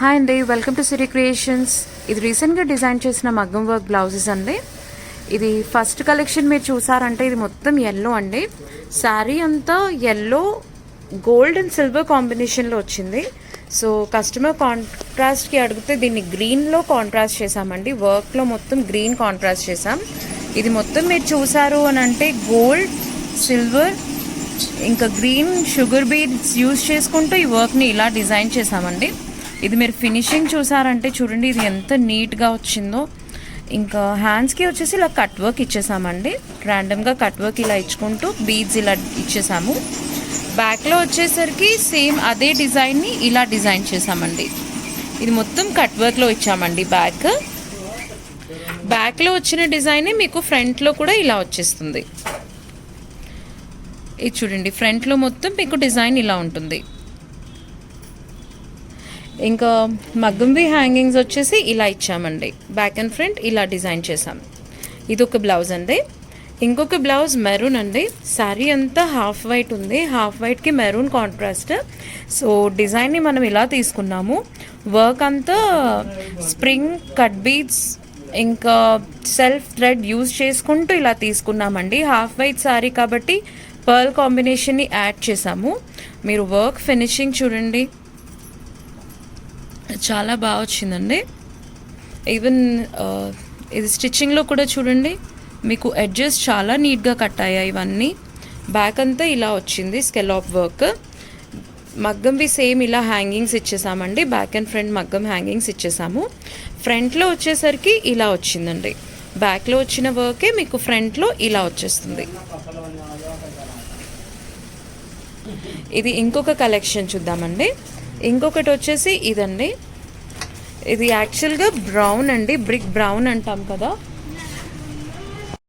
Hi అండి welcome to Siri creations. ఇది రీసెంట్గా డిజైన్ చేసిన మగ్గం వర్క్ బ్లౌజెస్ అండి. ఇది ఫస్ట్ కలెక్షన్ మీరు చూసారంటే ఇది మొత్తం ఎల్లో అండి. శారీ అంతా ఎల్లో గోల్డ్ అండ్ సిల్వర్ కాంబినేషన్లో వచ్చింది. సో కస్టమర్ కాంట్రాస్ట్కి అడిగితే దీన్ని గ్రీన్లో కాంట్రాస్ట్ చేసామండి వర్క్లో మొత్తం గ్రీన్ కాంట్రాస్ట్ చేసాం ఇది మొత్తం మీరు చూసారు అని అంటే గోల్డ్ సిల్వర్ ఇంకా గ్రీన్ షుగర్ బీడ్స్ యూజ్ చేసుకుంటూ ఈ వర్క్ని ఇలా డిజైన్ చేసామండి ఇది మీరు ఫినిషింగ్ చూసారంటే చూడండి ఇది ఎంత నీట్గా వచ్చిందో. ఇంకా హ్యాండ్స్కి వచ్చేసి ఇలా కట్ వర్క్ ఇచ్చేసామండి. ర్యాండమ్గా కట్ వర్క్ ఇలా ఇచ్చుకుంటూ బీడ్స్ ఇలా ఇచ్చేసాము. బ్యాక్లో వచ్చేసరికి సేమ్ అదే డిజైన్ని ఇలా డిజైన్ చేసామండి. ఇది మొత్తం కట్ వర్క్లో ఇచ్చామండి బ్యాక్ బ్యాక్లో వచ్చిన డిజైనే మీకు ఫ్రంట్లో కూడా ఇలా వచ్చేస్తుంది. ఇది చూడండి ఫ్రంట్లో మొత్తం మీకు డిజైన్ ఇలా ఉంటుంది. ఇంకా మగ్గంవి హ్యాంగింగ్స్ వచ్చేసి ఇలా ఇచ్చామండి. బ్యాక్ అండ్ ఫ్రంట్ ఇలా డిజైన్ చేసాం ఇది ఒక బ్లౌజ్ అండి. ఇంకొక బ్లౌజ్ మెరూన్ అండి. శారీ అంతా హాఫ్ వైట్ ఉంది. హాఫ్ వైట్కి మెరూన్ కాంట్రాస్ట్ సో డిజైన్ని మనం ఇలా తీసుకున్నాము. వర్క్ అంతా స్ప్రింగ్ కట్ బీడ్స్ ఇంకా సెల్ఫ్ థ్రెడ్ యూజ్ చేసుకుంటూ ఇలా తీసుకున్నామండి. హాఫ్ వైట్ శారీ కాబట్టి పర్ల్ కాంబినేషన్ని యాడ్ చేసాము మీరు వర్క్ ఫినిషింగ్ చూడండి. చాలా బాగా వచ్చిందండి. ఈవెన్ uh, ఇది స్టిచ్చింగ్లో కూడా చూడండి మీకు ఎడ్జెస్ చాలా నీట్గా కట్ అయ్యాయి ఇవన్నీ. బ్యాక్ అంతా ఇలా వచ్చింది స్కెలాప్ వర్క్ మగ్గంవి సేమ్ ఇలా హ్యాంగింగ్స్ ఇచ్చేసామండి. బ్యాక్ అండ్ ఫ్రంట్ మగ్గం హ్యాంగింగ్స్ ఇచ్చేసాము. ఫ్రంట్లో వచ్చేసరికి ఇలా వచ్చిందండి. బ్యాక్లో వచ్చిన వర్కే మీకు ఫ్రంట్లో ఇలా వచ్చేస్తుంది. ఇది ఇంకొక కలెక్షన్ చూద్దామండి. ఇంకొకటి వచ్చేసి ఇదండి. ఇది యాక్చువల్గా బ్రౌన్ అండి బ్రిక్ బ్రౌన్ అంటాం కదా.